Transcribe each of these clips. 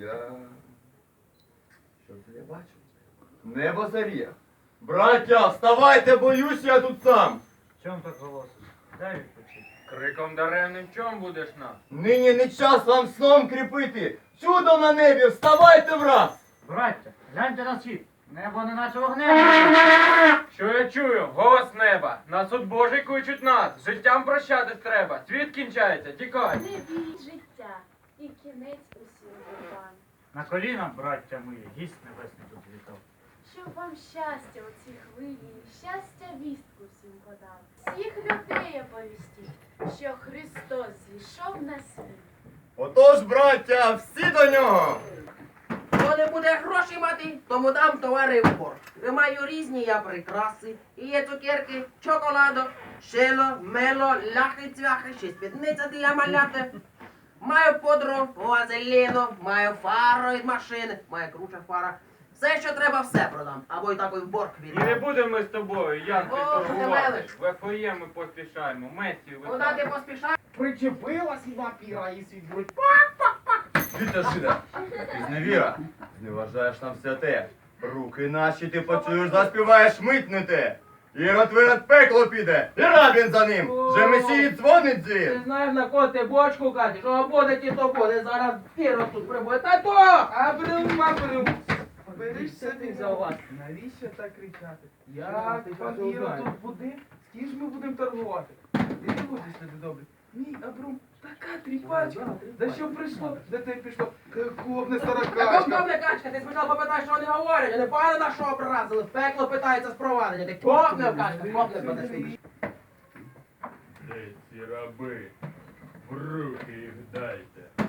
я. Що це я бачу? Небо заріє. Браття, вставайте, боюсь я тут сам. Чом так голосиш? Дай відпочити. Криком даремним чом будеш нас? Нині не час вам сном кріпити. Чудо на небі, вставайте враз. Браття, гляньте на світ. Небо не наче вогнем. Що я чую? Голос неба. На суд Божий кличуть нас. Життям прощатись треба. Світ кінчається, тікай. Не бій життя і кінець. На коліна, браття мої, гість небесний тут вітав. Щоб вам щастя у цій хвилі, щастя вістку всім подав. Всіх людей оповістіть, що Христос зійшов на світ. Отож, браття, всі до нього. Хто не буде грошей мати, тому дам товари в борг. Маю різні я прикраси. І є цукерки, чоколадо, шело, мело, ляхи, цвяхи, ще спідниця для маляти. Маю подру, вазеліну, маю фару від машини, маю круча фара. Все, що треба, все продам. Або й так і в борг І не будемо ми з тобою, як ти О, торгувати. Гемелич. В ФОЄ ми поспішаємо, Месі Куди ти поспішаєш? Причепилась вампіра і свій грудь. Віта жида, ти зневіра, зневажаєш нам святе. Руки наші ти почуєш, заспіваєш митнете. Ірод вирод пекло піде, і рабін за ним. Вже месії дзвонить Ти дзвін. знаєш, на кого ти бочку катиш, що буде, ті то буде. Зараз піро тут прибуде. Та то! А брим, а брим. Беришся ти за вас. Навіщо так кричати? Я Як пан пан Іро тут буде, з ким ж ми будемо торгувати? Дивуйтесь, люди добрі. Мій Абрум така тріпачка. За що прийшло? За те пішло? Клопне Така сорокачка. ковне качка, ти спочатку попитай, що вони говорять, а не пане на що образили, в пекло питається спровадення. Ти копне качка, копне подошли. Де ці раби? В руки їх дайте.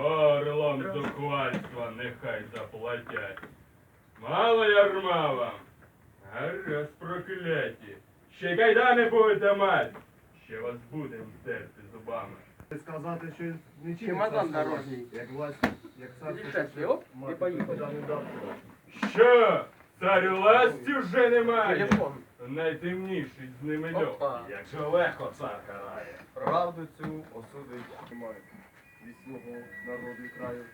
Орлом зухвальства нехай заплатять. Мало ярма вам. Гаразд прокляті. Ще й кайдани будете мать. Ще вас будем терти зубами. Сказати, що не Чемодан дорожній. Як власть, як Дешевший, оп, і поїхали. Що? Царю ласті вже немає. Телефон. Найтемніший з ними льох. Як же легко цар карає. Правду цю осудить. Немає від свого народу і краю.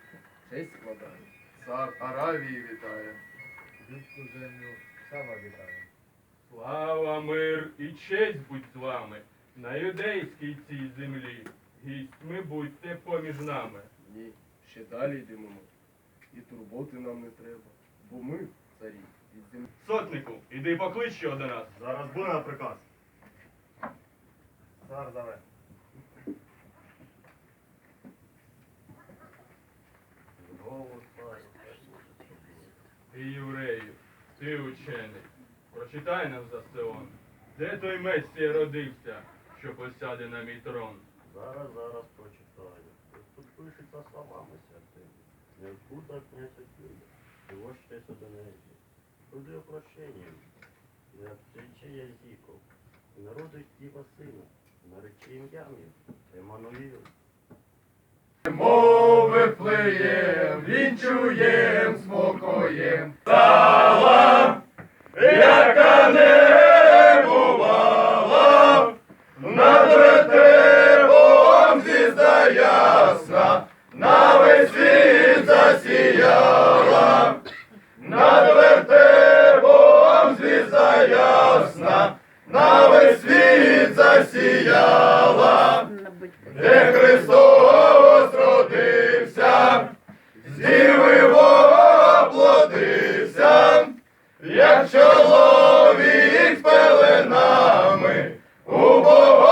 Честь складає. Цар Аравії вітає. Людську землю Сава вітає. Слава, мир і честь будь з вами на юдейській цій землі. Гістьми будьте поміж нами. Ні, ще далі йдемо ми. І турботи нам не треба. Бо ми, царі, від землі. Сотнику, іди поклич його до нас. Зараз буде на приказ. Цар зове. Ти євреїв, ти учений. Прочитай нам за Сеон. Де той Месія родився, що посяде на мій трон? Зараз, зараз прочитаю. Тут пишеться словами святими. Неоткуда князь Юда, его щось одинезі. Буде опрощенням, не обстріче язиков, і народить діва сина, наречи ім'ям Еммануїл. Мови плеєм, вінчуєм спокоєм. Стала, Христос родився, з діви воплотився, як чоловік з пеленами у Бога.